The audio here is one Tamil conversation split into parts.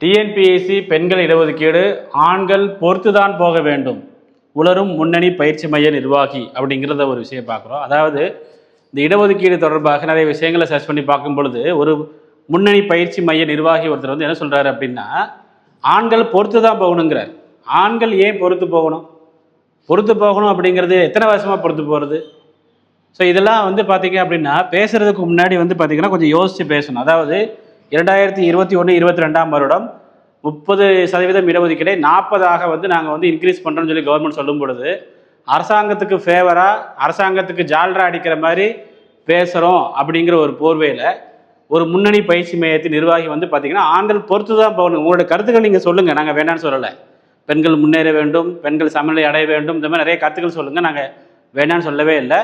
டிஎன்பிஎஸ்சி பெண்கள் இடஒதுக்கீடு ஆண்கள் பொறுத்துதான் போக வேண்டும். உலரும் முன்னணி பயிற்சி மைய நிர்வாகி அப்படிங்கிறத ஒரு விஷயம் பார்க்குறோம். அதாவது இந்த இடஒதுக்கீடு தொடர்பாக நிறைய விஷயங்களை சர்ச் பண்ணி பார்க்கும் பொழுது ஒரு முன்னணி பயிற்சி மைய நிர்வாகி ஒருத்தர் வந்து என்ன சொல்கிறாரு அப்படின்னா ஆண்கள் பொறுத்து தான் போகணுங்கிறார். ஆண்கள் ஏன் பொறுத்து போகணும்? பொறுத்து போகணும் அப்படிங்கிறது எத்தனை வருஷமாக பொறுத்து போகிறது ஸோ இதெல்லாம் வந்து பார்த்தீங்க அப்படின்னா பேசுறதுக்கு முன்னாடி வந்து பார்த்தீங்கன்னா கொஞ்சம் யோசித்து பேசணும். அதாவது இரண்டாயிரத்தி இருபத்தி ஒன்று இருபத்தி ரெண்டாம் வருடம் முப்பது சதவீதம் இடஒதுக்கீடை நாற்பதாக வந்து நாங்கள் வந்து இன்க்ரீஸ் பண்ணுறோம்னு சொல்லி கவர்மெண்ட் சொல்லும் பொழுது அரசாங்கத்துக்கு ஃபேவராக அரசாங்கத்துக்கு ஜால்ரா அடிக்கிற மாதிரி பேசுகிறோம் அப்படிங்கிற ஒரு போர்வையில் ஒரு முன்னணி பயிற்சி மையத்தின் நிர்வாகி வந்து பார்த்தீங்கன்னா ஆண்கள் பொறுத்து தான் போகணும் உங்களோட கருத்துக்கள் நீங்கள் சொல்லுங்கள் நாங்கள் வேண்டாம்னு சொல்லலை. பெண்கள் முன்னேற வேண்டும் பெண்கள் சமநிலை அடைய வேண்டும் இந்த மாதிரி நிறைய கருத்துக்கள் சொல்லுங்கள் நாங்கள் வேண்டாம்னு சொல்லவே இல்லை.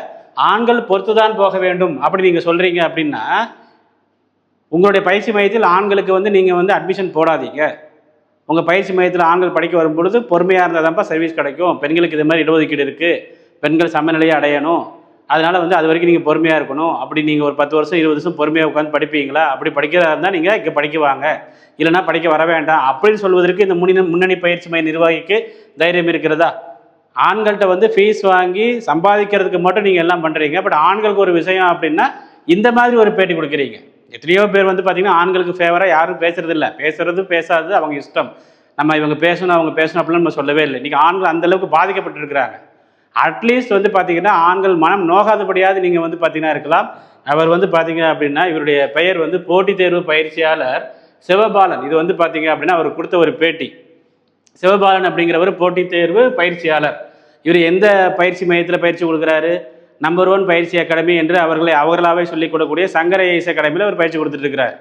ஆண்கள் பொறுத்து தான் போக வேண்டும் அப்படி நீங்கள் சொல்கிறீங்க அப்படின்னா உங்களுடைய பயிற்சி மையத்தில் ஆண்களுக்கு வந்து நீங்கள் வந்து அட்மிஷன் போடாதீங்க. உங்கள் பயிற்சி மையத்தில் ஆண்கள் படிக்க வரும் பொழுது பொறுமையாக இருந்தால் தான்ப்பா சர்வீஸ் கிடைக்கும். பெண்களுக்கு இது மாதிரி இடஒதுக்கீடு இருக்குது பெண்கள் சமநிலையை அடையணும். அதனால் வந்து அது வரைக்கும் நீங்கள் பொறுமையாக இருக்கணும். அப்படி நீங்கள் ஒரு பத்து வருஷம் இருபது வருஷம் பொறுமையாக உட்காந்து படிப்பீங்களா? அப்படி படிக்கிறதா இருந்தால் நீங்கள் இங்கே படிக்க வாங்க இல்லைன்னா படிக்க வர வேண்டாம். அப்படின்னு சொல்வதற்கு இந்த முன்னணி முன்னணி பயிற்சி மைய நிர்வாகிக்கு தைரியம் இருக்கிறதா? ஆண்கள்கிட்ட வந்து ஃபீஸ் வாங்கி சம்பாதிக்கிறதுக்கு மட்டும் நீங்கள் எல்லாம் பண்ணுறீங்க பட் ஆண்களுக்கு ஒரு விஷயம் அப்படின்னா இந்த மாதிரி ஒரு பேட்டி கொடுக்குறீங்க. எத்தனையோ பேர் வந்து பார்த்தீங்கன்னா ஆண்களுக்கு ஃபேவராக யாரும் பேசுறது இல்லை பேசுறது பேசாதது அவங்க இஷ்டம். நம்ம இவங்க பேசணும் அவங்க பேசணும் அப்படின்னு நம்ம சொல்லவே இல்லை. இன்றைக்கி ஆண்கள் அந்தளவுக்கு பாதிக்கப்பட்டிருக்கிறாங்க. அட்லீஸ்ட் வந்து பார்த்தீங்கன்னா ஆண்கள் மனம் நோகாதபடியாவது நீங்கள் வந்து பார்த்தீங்கன்னா இருக்கலாம். அவர் வந்து பார்த்தீங்க அப்படின்னா இவருடைய பெயர் வந்து போட்டித் தேர்வு பயிற்சியாளர் சிவபாலன். இது வந்து பார்த்தீங்க அப்படின்னா அவர் கொடுத்த ஒரு பேட்டி. சிவபாலன் அப்படிங்கிறவர் போட்டித் தேர்வு பயிற்சியாளர். இவர் எந்த பயிற்சி மையத்தில் பயிற்சி கொடுக்குறாரு? நம்பர் ஒன் பயிற்சி அகாடமி என்று அவர்களை அவர்களாகவே சொல்லிக் கொடுக்கக்கூடிய சங்கர ஐஎஸ் அகாடமியில் அவர் பயிற்சி கொடுத்துட்ருக்கிறார்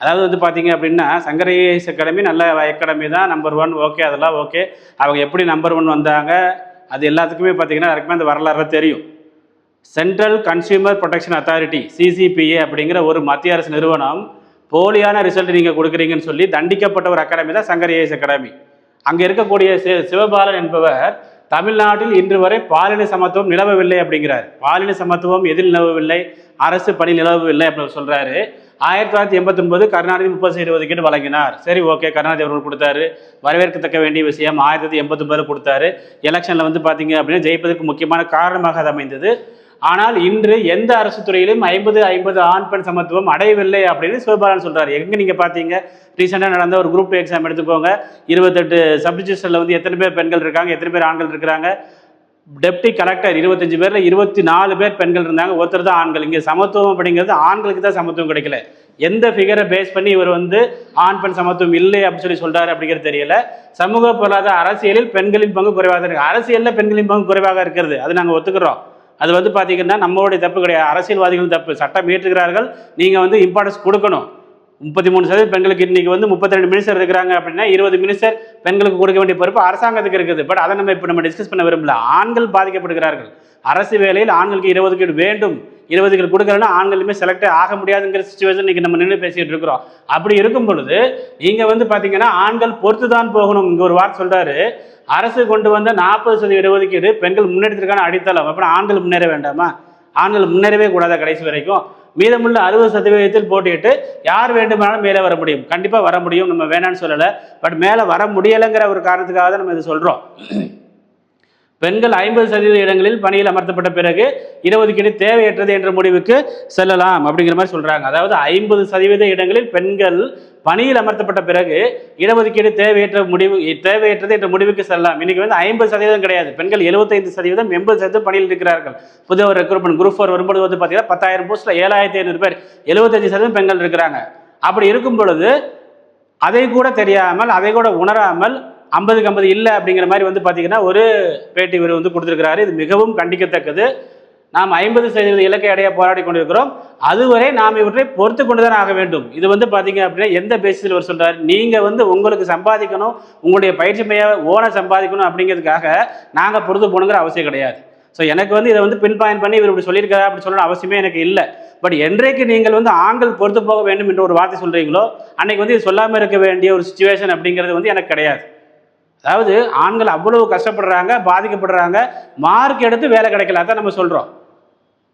அதாவது வந்து பார்த்தீங்க அப்படின்னா சங்கர ஐஎஸ் அகாடமி நல்ல அகாடமி தான் நம்பர் ஒன் ஓகே அதெல்லாம் ஓகே அவங்க எப்படி நம்பர் ஒன் வந்தாங்க அது எல்லாத்துக்குமே பார்த்தீங்கன்னா யாருக்குமே அந்த வரலாறு தெரியும். Central consumer protection authority CCPA அப்படிங்கிற ஒரு மத்திய அரசு நிறுவனம் போலியான ரிசல்ட் நீங்கள் கொடுக்குறீங்கன்னு சொல்லி தண்டிக்கப்பட்ட ஒரு அகாடமி தான் சங்கர் ஏஎஸ் அகாடமி அங்கே இருக்கக்கூடிய சிவபாலன் என்பவர் தமிழ்நாட்டில் இன்று வரை பாலின சமத்துவம் நிலவவில்லை அப்படிங்கிறார். பாலின சமத்துவம் எதில் நிலவவில்லை? அரசு பணி நிலவவில்லை அப்படின்னு சொல்றாரு. ஆயிரத்தி தொள்ளாயிரத்தி எண்பத்தி ஒன்பது கருணாநிதி முப்பது சைடு ஒதுக்கீடு வழங்கினார். சரி ஓகே கருணாநிதி அவர்கள் கொடுத்தாரு. வரவேற்கத்தக்க வேண்டிய விஷயம் ஆயிரத்தி தொள்ளாயிரத்தி எண்பத்தி ஒன்பது கொடுத்தாரு. எலெக்ஷனில் வந்து பார்த்தீங்க அப்படின்னா ஜெயிப்பதற்கு முக்கியமான காரணமாக அது அமைந்தது. ஆனால் இன்று எந்த அரசு துறையிலும் ஐம்பது ஐம்பது ஆண் பெண் சமத்துவம் அடையவில்லை அப்படின்னு சிவபாலன் சொல்றாரு. எங்க நீங்க பாத்தீங்க? ரீசெண்டாக நடந்த ஒரு குரூப் எக்ஸாம் எடுத்துக்கோங்க. இருபத்தெட்டு சப்டிஜிஸ்டரில் வந்து எத்தனை பேர் பெண்கள் இருக்காங்க? எத்தனை பேர் ஆண்கள் இருக்கிறாங்க? டெப்டி கலெக்டர் இருபத்தஞ்சு பேர்ல இருபத்தி நாலு பேர் பெண்கள் இருந்தாங்க. ஒருத்தர் தான் ஆண்கள். இங்கே சமத்துவம் அப்படிங்கிறது ஆண்களுக்கு தான் சமத்துவம் கிடைக்கல. எந்த ஃபிகரை பேஸ் பண்ணி இவர் வந்து ஆண் பெண் சமத்துவம் இல்லை அப்படின்னு சொல்லி சொல்றாரு அப்படிங்கிறது தெரியல. சமூக பொருளாதார அரசியலில் பெண்களின் பங்கு குறைவாக இருக்கு. அரசியலில் பெண்களின் பங்கு குறைவாக இருக்கிறது. அது நாங்கள் ஒத்துக்கிறோம். அது வந்து பார்த்தீங்கன்னா நம்மளுடைய தப்பு கிடையாது. அரசியல்வாதிகள் தப்பு. சட்டம் இயற்றுகிறார்கள் நீங்கள் வந்து இம்பார்ட்டன்ஸ் கொடுக்கணும். முப்பத்தி மூணு சதவீதம் பெண்களுக்கு இன்னைக்கு வந்து முப்பத்தி ரெண்டு மினிஸ்டர் இருக்கிறாங்க அப்படின்னா இருபது மினிஸ்டர் பெண்களுக்கு கொடுக்க வேண்டிய பொறுப்பு அரசாங்கத்துக்கு இருக்குது. பட் அதை நம்ம இப்போ நம்ம டிஸ்கஸ் பண்ண விரும்பல. ஆண்கள் பாதிக்கப்படுகிறார்கள். அரசு வேலையில் ஆண்களுக்கு இருபதுக்கீடு வேண்டும். இருபதுக்கு கொடுக்கலன்னா ஆண்களுமே செலக்ட் ஆக முடியாதுங்கிற சுச்சுவேஷன் இன்னைக்கு நம்ம நின்று பேசிட்டு இருக்கிறோம். அப்படி இருக்கும் பொழுது நீங்க வந்து பாத்தீங்கன்னா ஆண்கள் பொறுத்து தான் போகணும். இங்க ஒரு வார்த்தை சொல்றாரு. அரசு கொண்டு வந்த நாற்பது சதவீத இடஒதுக்கீடு பெண்கள் முன்னேற்றத்திற்கான அடித்தளம். அப்புறம் ஆண்கள் முன்னேற வேண்டாமா? ஆண்கள் முன்னேறவே கூடாதா கடைசி வரைக்கும்? மீதமுள்ள அறுபது சதவீதத்தில் போட்டியிட்டு யார் வேண்டுமானாலும் மேலே வர முடியும். கண்டிப்பாக வர முடியும். நம்ம வேணாம்னு சொல்லலை. பட் மேலே வர முடியலைங்கிற ஒரு காரணத்துக்காக தான் நம்ம இதை சொல்கிறோம் பெண்கள் ஐம்பது சதவீத இடங்களில் பணியில் அமர்த்தப்பட்ட பிறகு இடஒதுக்கீடு தேவையற்றது என்ற முடிவுக்கு செல்லலாம் அப்படிங்கிற மாதிரி சொல்றாங்க. அதாவது ஐம்பது சதவீத இடங்களில் பெண்கள் பணியில் அமர்த்தப்பட்ட பிறகு இடஒதுக்கீடு தேவையற்ற முடிவு தேவையற்றது என்ற முடிவுக்கு செல்லலாம். இன்னைக்கு வந்து ஐம்பது சதவீதம் கிடையாது. பெண்கள் எழுபத்தைந்து சதவீதம் எண்பது சதவீதம் பணியில் இருக்கிறார்கள். புது ஒரு ரெக்ரூட்மெண்ட் குரூப் ஃபோர் வரும்போது வந்து பார்த்தீங்கன்னா பத்தாயிரம் போஸ்ட்ல ஏழாயிரத்தி ஐநூறு பேர் எழுபத்தஞ்சு சதவீதம் பெண்கள் இருக்கிறாங்க. அப்படி இருக்கும் பொழுது அதை கூட தெரியாமல் அதை கூட உணராமல் ஐம்பதுக்கு ஐம்பது இல்லை அப்படிங்கிற மாதிரி வந்து பார்த்தீங்கன்னா ஒரு பேட்டி இவர் வந்து கொடுத்துருக்கிறாரு. இது மிகவும் கண்டிக்கத்தக்கது. நாம் ஐம்பது சதவீத இலக்கை அடைய போராடி கொண்டிருக்கிறோம். அதுவரை நாம் இவற்றை பொறுத்து கொண்டு தான் ஆக வேண்டும். இது வந்து பார்த்தீங்க அப்படின்னா எந்த பேசிஸில் அவர் சொல்கிறார் நீங்கள் வந்து உங்களுக்கு சம்பாதிக்கணும் உங்களுடைய பயிற்சி மைய ஓன சம்பாதிக்கணும் அப்படிங்கிறதுக்காக நாங்கள் பொறுத்து போகணுங்கிற அவசியம் கிடையாது. ஸோ எனக்கு வந்து இதை வந்து பின் பாயிண்ட் பண்ணி இவர் இப்படி சொல்லியிருக்காரு அப்படி சொல்லணும் அவசியமே எனக்கு இல்லை. பட் என்றைக்கு நீங்கள் வந்து ஆண்கள் பொறுத்து போக வேண்டும் என்ற ஒரு வார்த்தை சொல்கிறீங்களோ அன்னைக்கு வந்து இது சொல்லாமல் இருக்க வேண்டிய ஒரு சுச்சுவேஷன் அப்படிங்கிறது வந்து எனக்கு கிடையாது. அதாவது ஆண்கள் அவ்வளவு கஷ்டப்படுறாங்க பாதிக்கப்படுறாங்க மார்க் எடுத்து வேலை கிடைக்கல அதான் நம்ம சொல்கிறோம்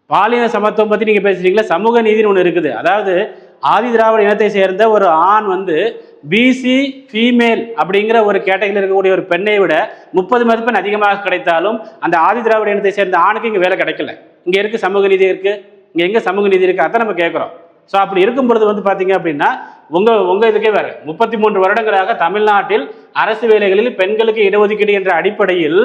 பாலின சமத்துவம் பற்றி நீங்கள் பேசுறீங்களா சமூக நீதினு ஒன்று இருக்குது. அதாவது ஆதி திராவிட இனத்தை சேர்ந்த ஒரு ஆண் வந்து பிசி ஃபீமேல் அப்படிங்கிற ஒரு கேட்டகரியில் இருக்கக்கூடிய ஒரு பெண்ணை விட முப்பது மதிப்பெண் அதிகமாக கிடைத்தாலும் அந்த ஆதி திராவிட இனத்தை சேர்ந்த ஆணுக்கு இங்கே வேலை கிடைக்கல. இங்கே இருக்குது சமூக நீதி இருக்குது இங்கே எங்கே சமூக நீதி இருக்குது அதை நம்ம கேட்குறோம் ஸோ அப்படி இருக்கும் பொழுது வந்து பார்த்தீங்க அப்படின்னா உங்கள் உங்கள் இதுக்கே வேறு. முப்பத்தி மூன்று வருடங்களாக தமிழ்நாட்டில் அரசு வேலைகளில் பெண்களுக்கு இடஒதுக்கீடு என்ற அடிப்படையில்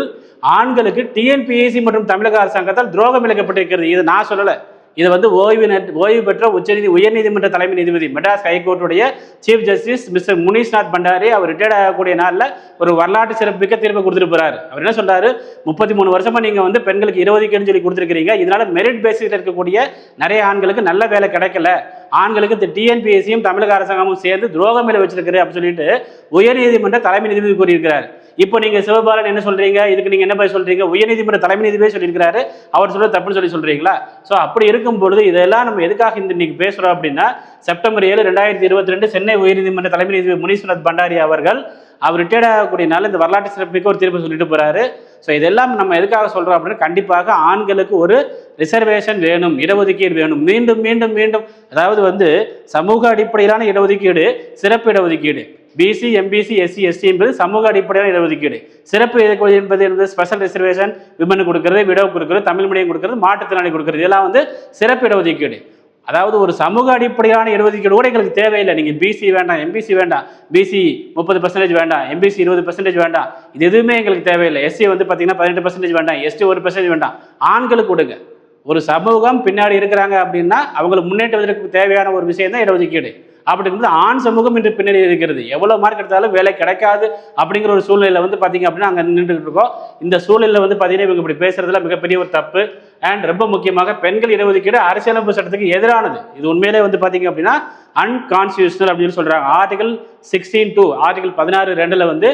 ஆண்களுக்கு டிஎன்பிஎஸ்சி மற்றும் தமிழக அரசாங்கத்தால் துரோகம் இழைக்கப்பட்டிருக்கிறது இது நான் சொல்லலை. இது வந்து ஓய்வு ஓய்வு பெற்ற உச்சநீதி உயர்நீதிமன்ற தலைமை நீதிபதி Madras ஹைகோர்ட்டுடைய chief justice mister Munishnath Bhandari அவர் ரிட்டையர்ட் ஆகக்கூடிய நாளில் ஒரு வரலாற்று சிறப்புமிக்க தீர்ப்பு கொடுத்துருப்பார் அவர் என்ன சொல்றாரு? முப்பத்தி மூணு வருஷமா நீங்க வந்து பெண்களுக்கு இருபதுக்குன்னு சொல்லி கொடுத்துருக்கீங்க இதனால மெரிட் பேசிஸில் இருக்கக்கூடிய நிறைய ஆண்களுக்கு நல்ல வேலை கிடைக்கல. ஆண்களுக்கு இந்த டிஎன்பிஎஸ்சியும் தமிழக அரசாங்கமும் சேர்ந்து துரோகம் மேல வச்சிருக்கிறேன் அப்படின்னு சொல்லிட்டு உயர்நீதிமன்ற தலைமை நீதிபதி கூறியிருக்கிறார். இப்போ நீங்க சிவபாலன் என்ன சொல்றீங்க? இதுக்கு நீங்க என்ன போய் சொல்றீங்க? உயர்நீதிமன்ற தலைமை நீதிபதி சொல்லியிருக்கிறாரு. அவர் சொல்றது தப்புன்னு சொல்லி சொல்றீங்களா? ஸோ அப்படி இருக்கும் பொழுது இதெல்லாம் நம்ம எதுக்காக இந்த இன்னைக்கு பேசுறோம் அப்படின்னா செப்டம்பர் ஏழு ரெண்டாயிரத்தி இருபத்தி ரெண்டு சென்னை உயர்நீதிமன்ற தலைமை நீதிபதி முனீஸ்வரத் பண்டாரி அவர்கள் அவர் ரிட்டையர்ட் ஆகக்கூடியனால நாள் இந்த வரலாற்று சிறப்புக்கு ஒரு தீர்ப்பு சொல்லிட்டு போறாரு. ஸோ இதெல்லாம் நம்ம எதுக்காக சொல்றோம் அப்படின்னா கண்டிப்பாக ஆண்களுக்கு ஒரு ரிசர்வேஷன் வேணும் இடஒதுக்கீடு வேணும். மீண்டும் மீண்டும் மீண்டும் அதாவது வந்து சமூக அடிப்படையிலான இடஒதுக்கீடு சிறப்பு இடஒதுக்கீடு. பிசி எம்பிசி எஸ்சி எஸ்டி என்பது சமூக அடிப்படையான இடஒதுக்கீடு. சிறப்பு இடஒதுக்கீடு என்பது என்பது ஸ்பெஷல் ரிசர்வேஷன் விமனு கொடுக்கறது விடவு கொடுக்கறது தமிழ் மீடியம் கொடுக்கறது மாற்றுத்திறனாளி கொடுக்கறது. இதெல்லாம் வந்து சிறப்பு இடஒதுக்கீடு. அதாவது ஒரு சமூக அடிப்படையான இடஒதுக்கீடு கூட எங்களுக்கு தேவையில்லை. நீங்கள் பிசி வேண்டாம் எம்பிசி வேண்டாம் பிசி முப்பது பர்சன்டேஜ் வேண்டாம் எம்பிசி இருபது பர்சன்டேஜ் வேண்டாம். இது எதுவுமே எங்களுக்கு தேவையில்லை. எஸ்சி வந்து பார்த்தீங்கன்னா பதினெட்டு பர்சன்டேஜ் வேண்டாம் எஸ்டி ஒரு பர்சன்டேஜ் வேண்டாம். ஆண்களுக்கு கொடுங்க. ஒரு சமூகம் பின்னாடி இருக்கிறாங்க அப்படின்னா அவங்களுக்கு முன்னேற்றுவதற்கு தேவையான ஒரு விஷயம் தான் இடஒதுக்கீடு. அப்படிங்கிறது ஆண் சமூகம் இன்று பின்னாடி இருக்கிறது. எவ்வளோ மார்க் எடுத்தாலும் வேலை கிடைக்காது அப்படிங்கிற ஒரு சூழ்நிலையில் வந்து பார்த்தீங்க அப்படின்னா அங்கே நின்றுட்டு இருக்கோம். இந்த சூழ்நிலையில் வந்து பார்த்தீங்கன்னா இவங்க இப்படி பேசுறதுல மிகப்பெரிய ஒரு தப்பு. அண்ட் ரொம்ப முக்கியமாக பெண்கள் இடஒதுக்கீடு அரசியலமைப்பு சட்டத்துக்கு எதிரானது. இது உண்மையிலே வந்து பார்த்தீங்க அப்படின்னா அன்கான்ஸ்டியூஷனல் அப்படின்னு சொல்கிறாங்க ஆர்டிகல் சிக்ஸ்டீன் டூ ஆர்டிகல் பதினாறு ரெண்டில் வந்து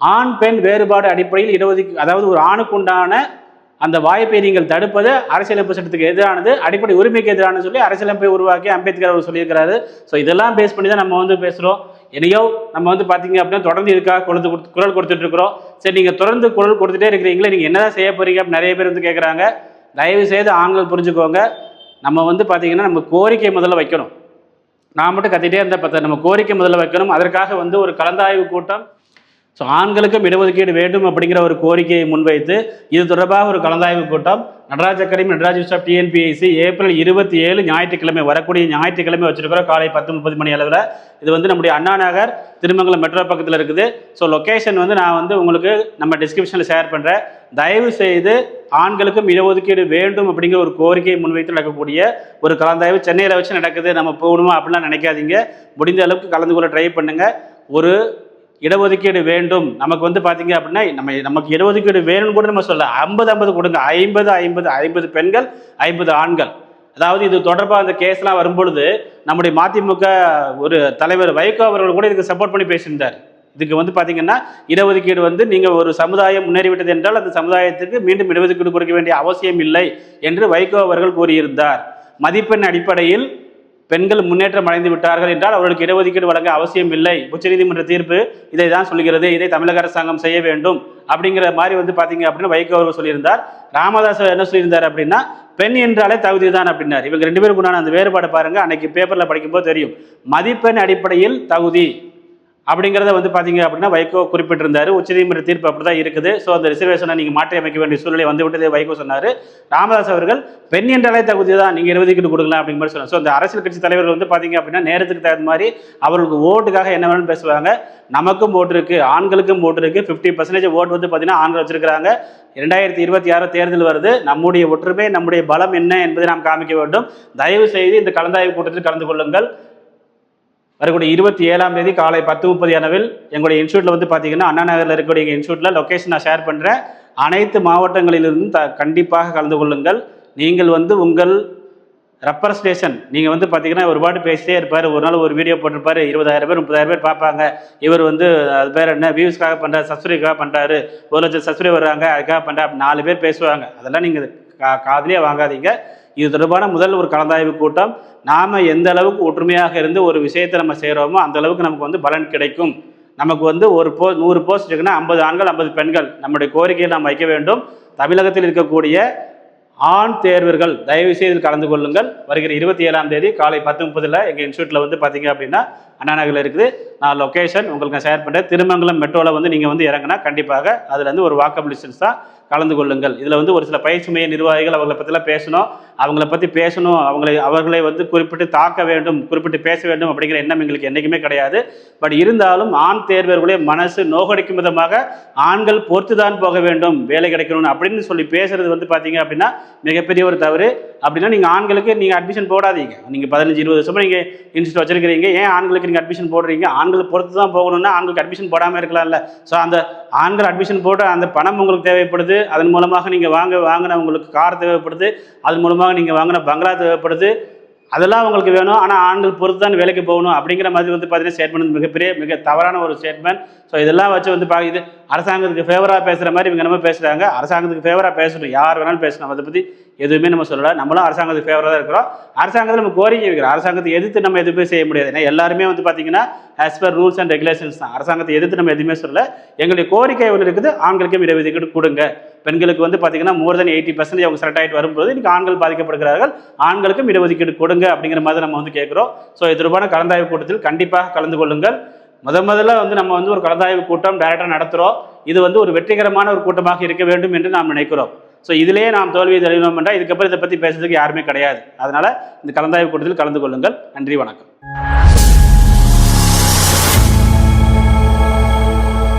ஆண் பெண் வேறுபாடு அடிப்படையில் இடஒதுக்கீடு அதாவது ஒரு ஆணுக்கு உண்டான அந்த வாய்ப்பை நீங்கள் தடுப்பது அரசியலமைப்பு சட்டத்துக்கு எதிரானது அடிப்படை உரிமைக்கு எதிரானு சொல்லி அரசியலமைப்பை உருவாக்கி அம்பேத்கர் அவர் சொல்லியிருக்கிறாரு. ஸோ இதெல்லாம் பேஸ் பண்ணி தான் நம்ம வந்து பேசுகிறோம் என்னையோ நம்ம வந்து பார்த்தீங்க அப்படின்னா தொடர்ந்து இதுக்காக கொடுத்து கொடுத்து- குரல் கொடுத்துட்டு இருக்கிறோம். சரி நீங்கள் தொடர்ந்து குரல் கொடுத்துட்டே இருக்கிறீங்களே நீங்கள் என்னதான் செய்ய போறீங்க அப்படின்னு நிறைய பேர் வந்து கேட்குறாங்க தயவு செய்து ஆண்கள் புரிஞ்சுக்கோங்க. நம்ம வந்து பார்த்தீங்கன்னா நம்ம கோரிக்கை முதல்ல வைக்கணும். நான் மட்டும் கத்திட்டே இருந்த பார்த்தா நம்ம கோரிக்கை முதல்ல வைக்கணும். அதற்காக வந்து ஒரு கலந்தாய்வு கூட்டம் ஸோ ஆண்களுக்கும் இடஒதுக்கீடு வேண்டும் அப்படிங்கிற ஒரு கோரிக்கையை முன்வைத்து இது தொடர்பாக ஒரு கலந்தாய்வு கூட்டம். Nataraja academy Nataraj staff TNPSC April இருபத்தி ஏழு ஞாயிற்றுக்கிழமை வரக்கூடிய ஞாயிற்றுக்கிழமை வச்சிருக்கிறோம் காலை பத்து முப்பது மணி அளவில். இது வந்து நம்முடைய அண்ணா நகர் திருமங்கலம் மெட்ரோ பக்கத்தில் இருக்குது. ஸோ லொக்கேஷன் வந்து நான் வந்து உங்களுக்கு நம்ம டிஸ்கிரிப்ஷனில் ஷேர் பண்ணுறேன் தயவு செய்து ஆண்களுக்கும் இடஒதுக்கீடு வேண்டும் அப்படிங்கிற ஒரு கோரிக்கையை முன்வைத்து நடக்கக்கூடிய ஒரு கலந்தாய்வு சென்னையில் வச்சு நடக்குது. நம்ம போகணுமா அப்படிலாம் நினைக்காதீங்க. முடிந்த அளவுக்கு கலந்து கொள்ள ட்ரை பண்ணுங்கள் ஒரு இடஒதுக்கீடு வேண்டும். நமக்கு வந்து பார்த்தீங்க அப்படின்னா நம்ம நமக்கு இடஒதுக்கீடு வேணும்னு கூட நம்ம சொல்ல ஐம்பது ஐம்பது கொடுங்க. ஐம்பது ஐம்பது ஐம்பது பெண்கள் ஐம்பது ஆண்கள். அதாவது இது தொடர்பாக அந்த கேஸ்லாம் வரும்பொழுது நம்முடைய மதிமுக ஒரு தலைவர் வைகோ அவர்கள் கூட இதுக்கு சப்போர்ட் பண்ணி பேசியிருந்தார். இதுக்கு வந்து பார்த்தீங்கன்னா இடஒதுக்கீடு வந்து நீங்கள் ஒரு சமுதாயம் முன்னேறிவிட்டது என்றால் அந்த சமுதாயத்துக்கு மீண்டும் இடஒதுக்கீடு கொடுக்க வேண்டிய அவசியம் இல்லை என்று வைகோ அவர்கள் கூறியிருந்தார். மதிப்பெண் அடிப்படையில் பெண்கள் முன்னேற்றம் அடைந்து விட்டார்கள் என்றால் அவர்களுக்கு இடஒதுக்கீடு வழங்க அவசியம் இல்லை. உச்சநீதிமன்ற தீர்ப்பு இதை தான் சொல்கிறது இதை தமிழக அரசாங்கம் செய்ய வேண்டும். அப்படிங்கிற மாதிரி வந்து பாத்தீங்க அப்படின்னு வைகோ அவர்கள் சொல்லியிருந்தார். ராமதாஸ் என்ன சொல்லியிருந்தார் அப்படின்னா பெண் என்றாலே தகுதி தான் அப்படின்னார். இவங்க ரெண்டு பேருக்கு உண்டான அந்த வேறுபாடு பாருங்க அன்னைக்கு பேப்பர்ல படிக்கும்போது தெரியும். மதிப்பெண் அடிப்படையில் தகுதி. அப்படிங்கிறத வந்து பார்த்தீங்க அப்படின்னா வைகோ குறிப்பிட்டிருந்தார். உச்சநீதிமன்ற தீர்ப்பு அப்படி தான் இருக்குது. ஸோ அந்த ரிசர்வேஷனை நீங்கள் மாற்றி அமைக்க வேண்டிய சூழ்நிலை வந்து விட்டதே வைகோ சொன்னார். ராமதாஸ் அவர்கள் பெண் என்றாலே தகுதி தான் நீங்கள் இருபதுக்கு கொடுக்கலாம் அப்படிங்கிற மாதிரி சொன்னாங்க ஸோ அந்த அரசியல் கட்சி தலைவர்கள் வந்து பார்த்தீங்க அப்படின்னா நேரத்துக்கு தகுந்த மாதிரி அவர்களுக்கு ஓட்டுக்காக என்ன வேணும்னு பேசுவாங்க. நமக்கும் ஓட்டு இருக்குது ஆண்களுக்கும் ஓட்டு இருக்குது ஃபிஃப்டி பர்சன்டேஜ் ஓட்டு வந்து பார்த்தீங்கன்னா ஆண்கள் வச்சிருக்கிறாங்க. இரண்டாயிரத்தி இருபத்தி ஆறு தேர்தல் வருது. நம்முடைய ஒற்றுமை நம்முடைய பலம் என்ன என்பதை நாம் காமிக்க வேண்டும். தயவு செய்து இந்த கலந்தாய்வு கூட்டத்தில் கலந்து கொள்ளுங்கள். வரக்கூடிய இருபத்தி ஏழாம் தேதி காலை பத்து முப்பது அளவில் எங்களுடைய இன்ஸ்டியூட்ல வந்து பார்த்தீங்கன்னா அண்ணா நகரில் இருக்கக்கூடிய எங்கள் இன்ஸ்டியூட்ல லொக்கேஷன் நான் ஷேர் பண்ணுறேன் அனைத்து மாவட்டங்களிலிருந்தும் த கண்டிப்பாக கலந்து கொள்ளுங்கள். நீங்கள் வந்து உங்கள் ரெப்ரஸன்டேஷன் நீங்கள் வந்து பார்த்தீங்கன்னா ஒருபாடு பேசிட்டே இருப்பார். ஒரு நாள் ஒரு வீடியோ போட்டிருப்பாரு. இருபதாயிரம் பேர் முப்பதாயிரம் பேர் பார்ப்பாங்க. இவர் வந்து அது பேர் என்ன? வியூஸ்க்காக பண்ணுறாரு சப்ஸ்கிரைப்காக பண்ணுறாரு ஒரு லட்சம் சப்ஸ்கிரைப் வர்றாங்க அதுக்காக பண்ணுறாரு நாலு பேர் பேசுவாங்க. அதெல்லாம் நீங்கள் கா காதலே வாங்காதீங்க. இது தொடர்பான முதல் ஒரு கலந்தாய்வு கூட்டம். நாம் எந்த அளவுக்கு ஒற்றுமையாக இருந்து ஒரு விஷயத்தை நம்ம செய்கிறோமோ அந்த அளவுக்கு நமக்கு வந்து பலன் கிடைக்கும். நமக்கு வந்து ஒரு போ நூறு போஸ்ட் இருக்குன்னா ஐம்பது ஆண்கள் ஐம்பது பெண்கள். நம்முடைய கோரிக்கையை நாம் வைக்க வேண்டும். தமிழகத்தில் இருக்கக்கூடிய ஆண் தேர்வர்கள் தயவு செய்து கலந்து கொள்ளுங்கள். வருகிற இருபத்தி ஏழாம் தேதி காலை பத்து முப்பதில் எங்கள் இன்ஸ்டியூட்டில் வந்து பார்த்தீங்க அப்படின்னா அண்ணா நகரில் இருக்குது. நான் லொக்கேஷன் உங்களுக்கு நான் ஷேர் பண்ணுறேன் திருமங்கலம் மெட்ரோவில் வந்து நீங்கள் வந்து இறங்கினா கண்டிப்பாக அதில் வந்து ஒரு வாக்கபிள் டிஸ்டன்ஸ் தான் கலந்து கொள்ளுங்கள். இதில் வந்து ஒரு சில பயிற்சி மைய நிர்வாகிகள் அவங்களை பற்றிலாம் பேசணும். அவங்கள பற்றி பேசணும். அவங்களை அவர்களை வந்து குறிப்பிட்டு தாக்க வேண்டும் குறிப்பிட்டு பேச வேண்டும் அப்படிங்கிற எண்ணம் எங்களுக்கு என்றைக்குமே கிடையாது. பட் இருந்தாலும் ஆண் தேர்வர்களுடைய மனசு நோகடிக்கும் விதமாக ஆண்கள் பொறுத்து தான் போக வேண்டும் வேலை கிடைக்கணும் அப்படின்னு சொல்லி பேசுறது வந்து பார்த்தீங்க அப்படின்னா மிகப்பெரிய ஒரு தவறு. அப்படின்னா நீங்கள் ஆண்களுக்கு நீங்கள் அட்மிஷன் போடாதீங்க. நீங்கள் பதினஞ்சு இருபது வருஷமாக நீங்கள் இன்ஸ்டியூட் வச்சிருக்கிறீங்க. ஏன் ஆண்களுக்கு நீங்கள் அட்மிஷன் போடுறீங்க? ஆண்கள் பொறுத்து தான் போகணும்னா ஆண்களுக்கு அட்மிஷன் போடாமல் இருக்கலாம்ல. ஸோ அந்த ஆண்கள் அட்மிஷன் போட்டு அந்த பணம் உங்களுக்கு தேவைப்படுது அதன் மூலமாக நீங்கள் வாங்க வாங்கின உங்களுக்கு கார் தேவைப்படுது அதன் மூலமாக நீங்கள் வாங்கின பங்களா தேவைப்படுது. அதெல்லாம் உங்களுக்கு வேணும். ஆனால் ஆண்கள் பொறுத்து தான் வேலைக்கு போகணும் அப்படிங்கிற மாதிரி வந்து பார்த்தீங்கன்னா ஸ்டேட்மெண்ட் மிகப்பெரிய மிக தவறான ஒரு ஸ்டேட்மெண்ட் ஸோ இதெல்லாம் வச்சு வந்து பா இது அரசாங்கத்துக்கு ஃபேவராக பேசுகிற மாதிரி இவங்க நம்ம பேசுகிறாங்க அரசாங்கத்துக்கு ஃபேவராக பேசணும். யார் வேணாலும் பேசணும். அதை பற்றி எதுவுமே நம்ம சொல்லலை. நம்மளும் அரசாங்கத்துக்கு ஃபேவராக தான் இருக்கிறோம். அரசாங்கத்தில் நம்ம கோரிக்கை வைக்கிறோம். அரசாங்கத்தை எதிர்த்து நம்ம எதுவுமே செய்ய முடியாது. ஏன்னா எல்லாருமே வந்து பார்த்தீங்கன்னா as per rules and regulations தான். அரசாங்கத்தை எதிர்த்து நம்ம எதுவுமே சொல்லலை. எங்களுடைய கோரிக்கை ஒன்று இருக்குது. ஆண்களுக்கும் இடஒதுக்கீடு கொடுங்க. பெண்களுக்கு வந்து பார்த்தீங்கன்னா மோர் தென் எயிட்டி பர்சன்டேஜ் அவங்க செலக்ட் ஆகிட்டு வரும்போது இன்னைக்கு ஆண்கள் பாதிக்கப்படுகிறார்கள். ஆண்களுக்கும் இடஒதுக்கீடு கொடுங்க அப்படிங்கிற மாதிரி நம்ம வந்து கேட்குறோம் ஸோ இது தொடர்பான கலந்தாய்வு கூட்டத்தில் கண்டிப்பாக கலந்து கொள்ளுங்கள். முத முதல்ல வந்து நம்ம வந்து ஒரு கலந்தாய்வு கூட்டம் டைரக்டாக நடத்துகிறோம் இது வந்து ஒரு வெற்றிகரமான ஒரு கூட்டமாக இருக்க வேண்டும் என்று நாம் நினைக்கிறோம். ஸோ இதிலேயே நாம் தோல்வியை தெளிவோம் என்றால் இதுக்கப்புறம் இதை பற்றி பேசுறதுக்கு யாருமே கிடையாது. அதனால இந்த கலந்தாய்வு கூட்டத்தில் கலந்து கொள்ளுங்கள். நன்றி வணக்கம்.